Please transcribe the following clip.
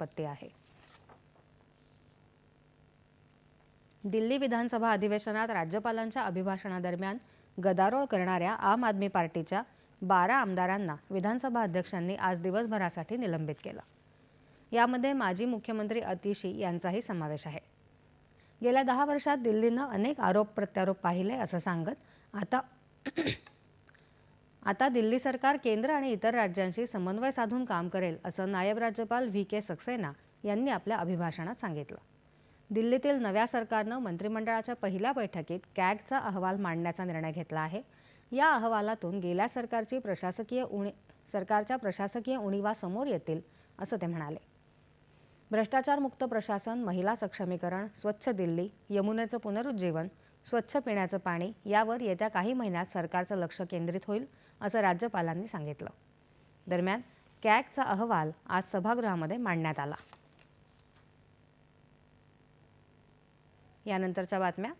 पत्ते आहे. दिल्ली विधानसभा अधिवेशनात राज्यपालांच्या अभिभाषणादरम्यान गदारोळ करणाऱ्या आम आदमी पार्टीच्या बारा आमदारांना विधानसभा अध्यक्षांनी आज दिवसभरासाठी निलंबित केलं. यामध्ये माजी मुख्यमंत्री अतिशी यांचाही समावेश आहे. गेल्या दहा वर्षात दिल्लीनं अनेक आरोप प्रत्यारोप पाहिले असं सांगत आता आता दिल्ली सरकार केंद्र आणि इतर राज्यांशी समन्वय साधून काम करेल असं नायब राज्यपाल व्ही के सक्सेना यांनी आपल्या अभिभाषणात सांगितलं. दिल्लीतील नव्या सरकारनं मंत्रिमंडळाच्या पहिल्या बैठकीत कॅगचा अहवाल मांडण्याचा निर्णय घेतला आहे. या अहवालातून गेल्या सरकारची प्रशासकीय उणी सरकारच्या प्रशासकीय उणीवा समोर येतील असं ते म्हणाले. भ्रष्टाचारमुक्त प्रशासन महिला सक्षमीकरण स्वच्छ दिल्ली यमुनेचं पुनरुज्जीवन स्वच्छ पिण्याचं पाणी यावर येत्या काही महिन्यात सरकारचं लक्ष केंद्रित होईल असं राज्यपालांनी सांगितलं. दरम्यान कॅगचा अहवाल आज सभागृहामध्ये मांडण्यात आला. यानंतरच्या बातम्या